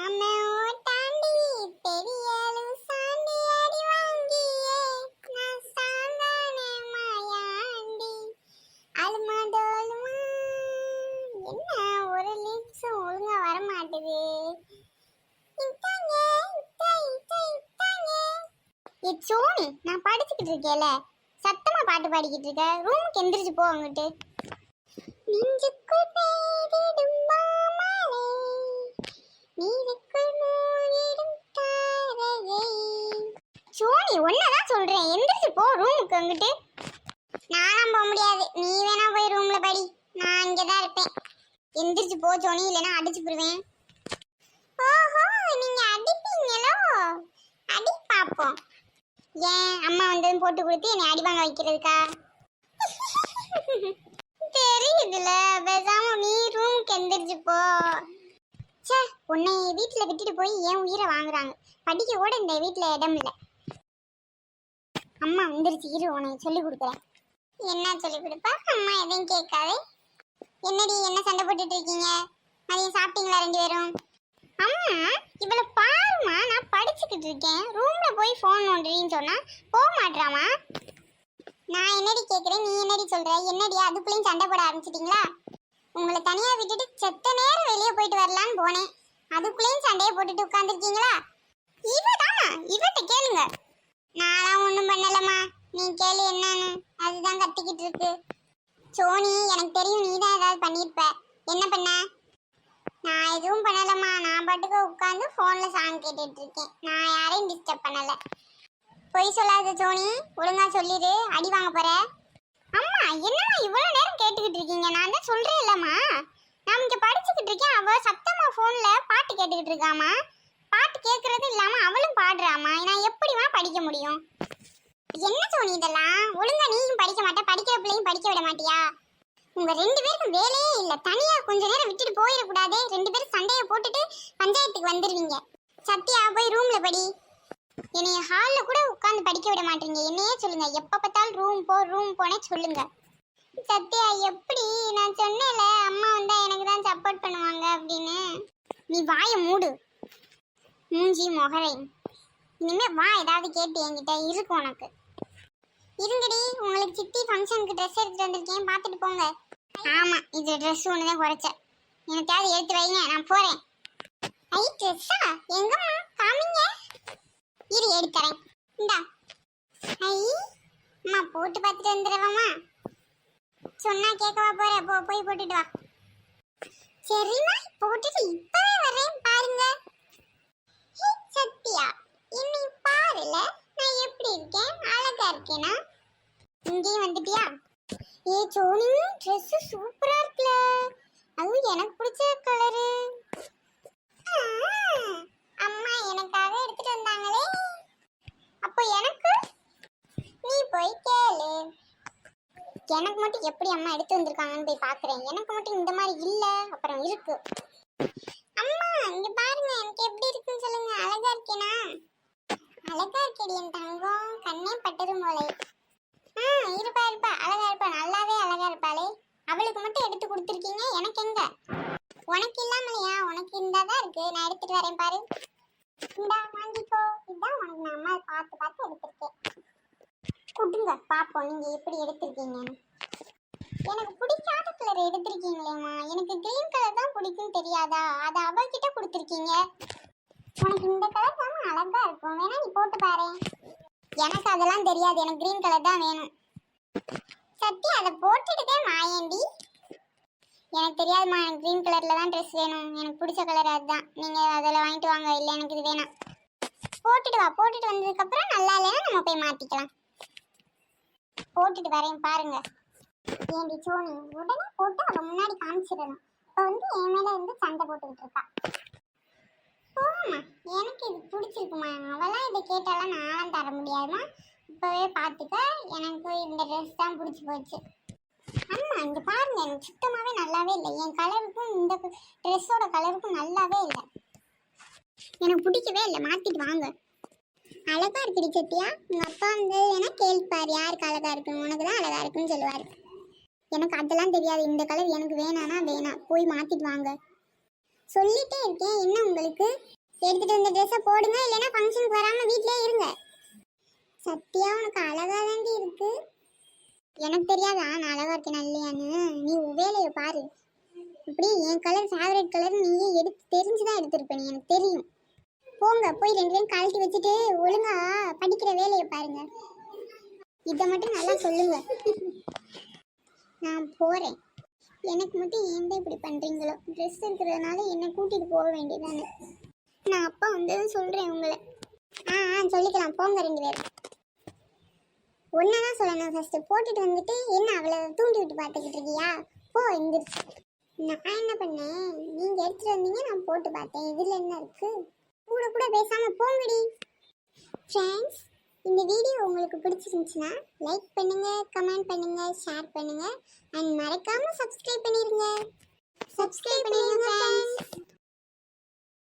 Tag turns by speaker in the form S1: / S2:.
S1: என்ன ஒரு லிப்ஸும் ஒழுங்கா வர மாட்டுது சோனி நான் படிச்சுக்கிட்டு இருக்கேல. சத்தமா பாட்டு பாடிக்கிட்டு இருக்க. ரூமுக்கு எந்திரிச்சு போ அங்கிட்டு. நெஞ்சுக்குள் பெய்திடும் நீருக்குள் மூழ்கிடும் தாரகை. சோனி ஒன்னதான் சொல்றேன். எந்திரிச்சு போ ரூமுக்கு அங்கிட்டு நானும் போக முடியாது. நீ வேணா போய் ரூம்ல படி. நான் இங்கதான் இருப்பேன். எந்திரிச்சு போ சோனி. இல்லைன்னா அடிச்சு போடுவேன் ஓஹோ நீங்க அடிப்பீங்களோ? அடி பாப்போம். ஏன் அம்மா வந்ததும் போட்டு கொடுத்து என்னை அடிவாங்க வைக்கிறதுக்கா? தெரியுதுல பேசாம நீ ரூமுக்கு எந்திரிச்சு போ ச்சே உன்னை வீட்டில் விட்டுட்டு போய் ஏன் உயிரை வாங்குறாங்க. படிக்க கூட இந்த வீட்டில் இடம் இல்லை. அம்மா வந்துருச்சு இரு உனக்கு சொல்லி கொடுக்குறேன். என்ன சொல்லி கொடுப்பா? அம்மா எதையும் கேட்காதே. என்னடி என்ன சண்டை போட்டுட்டு இருக்கீங்க? மதியம் சாப்பிட்டீங்களா ரெண்டு பேரும்? அம்மா இவளை பாருமா நான் படிச்சுக்கிட்டு இருக்கேன். ரூம்ல போய் ஃபோன் நோண்டுறீன்னு சொன்னா போக மாட்றாமா நான் என்னடி கேட்குறேன் நீ என்னடி சொல்ற? என்னடி அதுக்குள்ளேயும் சண்டை போட ஆரம்பிச்சிட்டீங்களா? உங்களை தனியாக விட்டுட்டு செத்த நேரம் வெளியே போயிட்டு வரலான்னு போனேன். அதுக்குள்ளேயும் சண்டையை போட்டுட்டு உட்காந்துருக்கீங்களா இவதாமா இவட்ட கேளுங்க. நான்லாம் ஒன்றும் பண்ணலம்மா. நீ கேளு என்னன்னு. அதுதான் கத்திக்கிட்டு இருக்கு. சோனி எனக்கு தெரியும் நீ தான் ஏதாவது பண்ணியிருப்ப. என்ன பண்ண? நான் எதுவும் பண்ணலம்மா. நான் பாட்டுக்கு உட்காந்து ஃபோனில் சாங் கேட்டுட்டு இருக்கேன். நான் யாரையும் டிஸ்டர்ப் பண்ணலை. பொய் சொல்லாத சோனி. ஒழுங்கா சொல்லிடு அடி வாங்க போற. அம்மா என்னம்மா இவ்வளோ நேரம் கேட்டுக்கிட்டு இருக்கீங்க? நான் தான் சொல்கிறேன் இல்லம்மா நான் இங்க படிச்சுக்கிட்டு இருக்கேன். அவ சத்தமா ஃபோனில் பாட்டு கேட்டுக்கிட்டு இருக்காமா? பாட்டு கேட்கறது இல்லாம அவளும் பாடுறாமா? நான் எப்படிமா படிக்க முடியும்? என்ன சோனி இதெல்லாம்? ஒழுங்கா நீயும் படிக்க மாட்ட படிக்கிற பிள்ளையும் படிக்க விட மாட்டியா? உங்க ரெண்டு பேருக்கும் வேலையே இல்ல. தனியா கொஞ்ச நேரம் விட்டுட்டு போயிடக்கூடாதே. ரெண்டு பேரும் சண்டையை போட்டுட்டு பஞ்சாயத்துக்கு வந்துருவீங்க. சத்யா போய் ரூம்ல படி. என்னைய ஹாலில் கூட உட்காந்து படிக்க விட மாட்டீங்க. என்னையே சொல்லுங்க. எப்போ பார்த்தாலும் ரூம் போ ரூம் போனே சொல்லுங்க. சத்யா எப்படி? நான் சொன்னேன் நீ வாயை மூடு. மூஞ்சி மொகரை. இனிமே வா ஏதாவது கேட்டு என்கிட்ட இருக்கு உனக்கு. இருங்கடி உங்களுக்கு சித்தி ஃபங்க்ஷனுக்கு ட்ரெஸ் எடுத்துட்டு வந்திருக்கேன். பார்த்துட்டு போங்க. ஆமா இது ட்ரெஸ் ஒன்று தான் குறைச்ச. எனக்காவது எடுத்து வைங்க நான் போறேன். ஐ ட்ரெஸ்ஸா எங்கம்மா? காமிங்க. இரு எடுத்துறேன் இந்தா. ஐ அம்மா போட்டு பார்த்துட்டு வந்துடுவாம்மா. சொன்னா கேட்கவா போற? போ போய் போட்டுட்டு வா. சரிம்மா போட்டுட்டு இப்போ வர்றேன் பாருங்க ஹே, சத்யா என்னை பாருல நான் எப்படி இருக்கேன் அழகா இருக்கேனா இங்கேயும் வந்துட்டியா ஏ சோனி ட்ரெஸ் சூப்பரா இருக்குல அதுவும் எனக்கு பிடிச்ச கலரு அம்மா எனக்காக எடுத்துட்டு வந்தாங்களே. அப்போ எனக்கு? நீ போய் கேளு. எனக்கு மட்டும் எப்படி அம்மா எடுத்து வந்திருக்காங்கன்னு போய் பார்க்குறேன் எனக்கு மட்டும் இந்த மாதிரி இல்ல. அப்புறம் இருக்கு. அம்மா இங்க பாருங்க எனக்கு எப்படி இருக்குன்னு சொல்லுங்க. அழகா இருக்கேனா? அழகா இருக்கேடி என் தங்கம். கண்ணே பட்டரும் போலே. இருப்பா இருப்பா அழகா இருப்பா. நல்லாவே அழகா இருப்பாளே. அவளுக்கு மட்டும் எடுத்து கொடுத்துருக்கீங்க? எனக்கு எங்க? உனக்கு இல்லாமலையா? உனக்கு இருந்தாதான் இருக்கு. நான் எடுத்துட்டு வரேன் பாரு. இந்தா வாங்கிக்கோ. இதான் உனக்கு நான் அம்மா பார்த்து பார்த்து எடுத்திருக்கேன். கொடுங்க பாப்போம் நீங்க எப்படி எடுத்திருக்கீங்கன்னு. எனக்கு பிடிக்காத கலர் எடுத்திருக்கீங்களேம்மா. எனக்கு கிரீன் கலர் தான் பிடிக்கும் தெரியாதா? அதை அவகிட்ட கொடுத்துருக்கீங்க. உனக்கு இந்த கலர் தான் அழகா இருக்கும். வேணா நீ போட்டு பாரு எனக்கு அதெல்லாம் தெரியாது. எனக்கு கிரீன் கலர் தான் வேணும். அதை போட்டுட்டு மாயண்டி எனக்கு தெரியாதும்மா எனக்கு க்ரீன் கலரில் தான் ட்ரெஸ் வேணும். எனக்கு பிடிச்ச கலர் அதுதான். நீங்கள் அதில் வாங்கிட்டு வாங்க இல்லை எனக்கு இது வேணாம். போட்டுட்டு வா போட்டுட்டு வந்ததுக்கப்புறம் நல்லா இல்லைன்னா நம்ம போய் மாற்றிக்கலாம் போட்டுட்டு வரேன் பாருங்க. ஏண்டி சோனி உடனே போட்டு அவன் முன்னாடி காமிச்சிடணும். இப்போ வந்து என் மேலே இருந்து சண்டை போட்டுக்கிட்டு இருக்கா. போமா எனக்கு இது பிடிச்சிருக்குமா அவெல்லாம் இதை கேட்டாலாம் நானும் தர முடியாதுமா இப்போவே பார்த்துக்க எனக்கு இந்த ட்ரெஸ் தான் பிடிச்சி போச்சு. அம்மா இங்க பாருங்க எனக்கு சுத்தமாகவே நல்லாவே இல்லை. என் கலருக்கும் இந்த ட்ரெஸ்ஸோட கலருக்கும் நல்லாவே இல்லை. எனக்கு பிடிக்கவே இல்லை. மாற்றிட்டு வாங்க. அழகா இருக்குடி சத்தியா உங்க அப்பா வந்து வேணா கேள்விப்பார்? யாருக்கு அழகா இருக்கு உனக்கு தான் அழகா இருக்குன்னு சொல்லுவார். எனக்கு அதெல்லாம் தெரியாது. இந்த கலர் எனக்கு வேணானா வேணாம் போய் மாத்திட்டு வாங்க. சொல்லிட்டே இருக்கேன். என்ன உங்களுக்கு? எடுத்துட்டு வந்த ட்ரெஸ்ஸை போடுங்க. இல்லைன்னா ஃபங்க்ஷனுக்கு வராம வீட்லயே இருங்க. சத்தியா உனக்கு அழகா தாண்டி இருக்கு. எனக்கு தெரியாதா? நான் அழகா இருக்கேன் இல்லையான்னு? நீ வேலையை பாரு. இப்படி என் கலர் ஃபேவரட் கலர் நீயே எடுத்து தெரிஞ்சுதான் எடுத்திருப்ப நீ. எனக்கு தெரியும். போங்க போய் ரெண்டு பேரும் கழட்டி வச்சுட்டு ஒழுங்கா படிக்கிற வேலையை பாருங்க. இதை மட்டும் நல்லா சொல்லுங்க. நான் போறேன். எனக்கு மட்டும் ஏன் இப்படி பண்றீங்களோ? ட்ரெஸ் இருக்கிறதுனால என்னை கூட்டிட்டு போக வேண்டியதானே நான் அப்பா வந்ததும் சொல்றேன் உங்களை. ஆ ஆ சொல்லிக்கலாம். போங்க ரெண்டு பேரும். ஒன்னதான் சொல்லணும் ஃபர்ஸ்ட் போட்டுட்டு வந்துட்டு என்ன அவ்வளோ தூண்டி விட்டு பார்த்துக்கிட்டு இருக்கியா? போ எந்திரிச்சு. நான் என்ன பண்ணேன்? நீங்க எடுத்துட்டு வந்தீங்க நான் போட்டு பார்த்தேன். இதுல என்ன இருக்கு? கூட கூட பேசாம போங்கடி. ஃப்ரெண்ட்ஸ் இந்த வீடியோ உங்களுக்கு பிடிச்சிருந்துச்சுன்னா லைக் பண்ணுங்க கமெண்ட் பண்ணுங்க ஷேர் பண்ணுங்க. அண்ட் மறக்காம சப்ஸ்கிரைப் பண்ணிருங்க. சப்ஸ்கிரைப் பண்ணிருங்க ஃப்ரெண்ட்ஸ்